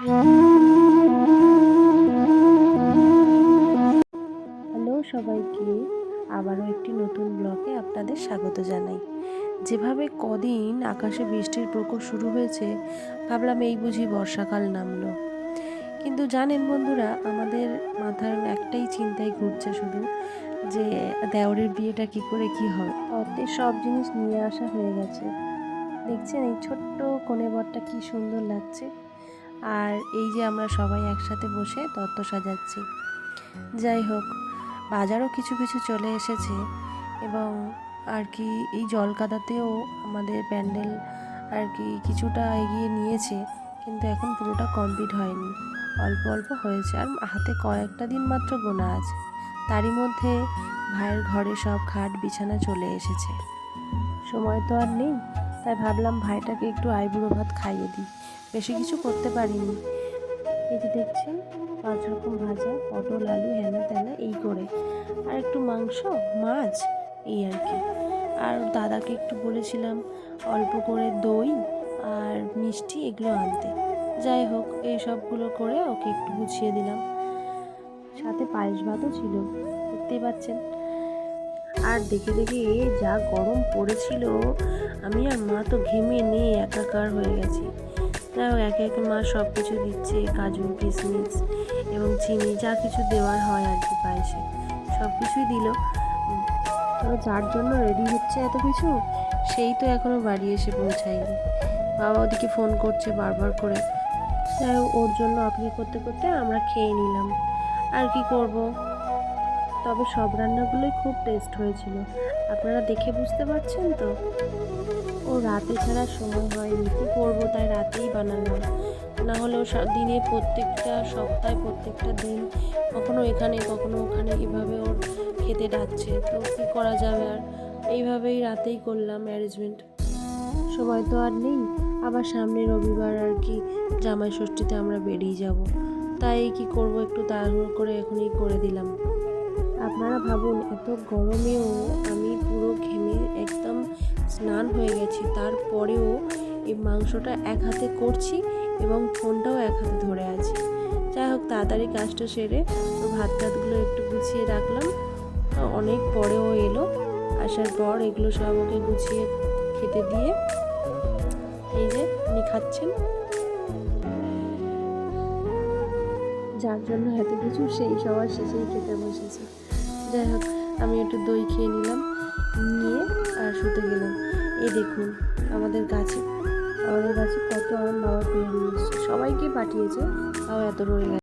Hello সবাইকে, আবারও একটি নতুন ব্লগে আপনাদের স্বাগত জানাই। যেভাবে কদিন আকাশে বৃষ্টির প্রকোপ শুরু হয়েছে, ভাবলাম এই বুঝি বর্ষাকাল নামলো। কিন্তু জানেন বন্ধুরা, আমাদের মাথার একটাই চিন্তাই ঘুরছে শুধু, যে দেওরের বিয়েটা কি করে কি হবে অতে সব জিনিস নিয়ে আসা হয়ে গেছে। দেখছেন এই ছোট্ট কোণে বরটা কি সুন্দর লাগছে। আর এই যে আমরা সবাই একসাথে বসে তত্ত্ব সাজাচ্ছি। যাই হোক, বাজারও কিছু কিছু চলে এসেছে এবং আর কি এই জলকাদাতেও আমাদের প্যান্ডেল আর কি কিছুটা এগিয়ে নিয়েছে, কিন্তু এখন পুরোটা কমপ্লিট হয়নি। অল্প অল্প হয়েছে আর হাতে কয়েকটা দিন মাত্র গোনা আছে। তারই মধ্যে ভাইয়ের ঘরে সব খাট বিছানা চলে এসেছে। সময় তো আর নেই। তাই ভাবলাম ভাইটাকে একটু আইবুড়ো ভাত খাইয়ে দিই। বেশি কিছু করতে পারিনি। এই যে দেখছেন, পাঁচ রকম ভাজা, পটল, আলু, হেনা তেনা, এই করে। আর একটু মাংস, মাছ, এই আর কি। আর দাদাকে একটু বলেছিলাম অল্প করে দই আর মিষ্টি এগুলো আনতে। যাই হোক, এই সবগুলো করে ওকে একটু গুছিয়ে দিলাম। সাথে পায়েস ভাতও ছিল। দেখতেই পাচ্ছেন আর দেখে দেখে যা গরম পড়েছিল, আমি আর মা তো ঘেমে নিয়ে একাকার হয়ে গেছি। যাই হোক, একে একে মা সব কিছু দিচ্ছে, কাজু কিশমিশ এবং চিনি, যা কিছু দেওয়ার হয় আর কি পায়েসে সব কিছুই দিল। তবে যার জন্য রেডি হচ্ছে এত কিছু, সেই তো এখনও বাড়ি এসে পৌঁছায়নি। বাবা ওদিকে ফোন করছে বারবার করে। যাই ওর জন্য অপেক্ষা করতে করতে আমরা খেয়ে নিলাম। আর কি করব? তবে সব রান্নাগুলোই খুব টেস্ট হয়েছিল। আপনারা দেখে বুঝতে পারছেন তো? ও রাতে ছাড়া সময় হয়নি। কী করব তাই রাতেই বানালাম। না হলেও দিনে প্রত্যেকটা সপ্তাহে প্রত্যেকটা দিন কখনো এখানে, কখনো ওখানে এভাবে ওর খেতে ডাকছে। তো কী করা যাবে আর? এইভাবেই রাতেই করলাম অ্যারেঞ্জমেন্ট সময় তো আর নেই। আবার সামনে রবিবার আর কি জামাই ষষ্ঠীতে আমরা বেরিয়ে যাব। তাই কি করব একটু তাড়াহুড়ো করে এখনই করে দিলাম। আপনারা ভাবুন, এত গরমেও আমি পুরো ঘেমে একদম স্নান হয়ে গেছি। তারপরেও এই মাংসটা এক হাতে করছি এবং ফোনটাও এক হাতে ধরে আছি। যাই হোক, তাড়াতাড়ি কাজটা সেরে ভাত টাতগুলো একটু গুছিয়ে রাখলাম। অনেক পরেও এলো। আসার পর এগুলো সব ওকে গুছিয়ে খেতে দিয়ে এই যে উনি খাচ্ছেন। যার জন্য এত কিছু, সেই সবার শেষেই খেতে বসেছে। যাই হোক, আমি একটু দই খেয়ে নিলাম, নিয়ে আর শুতে গেলাম। এই দেখুন, আমাদের গাছে আমাদের গাছে কত আমার বাবা পেয়ে নিয়ে এসছে। সবাইকে পাঠিয়েছে, তাও এত রয়ে গেছে।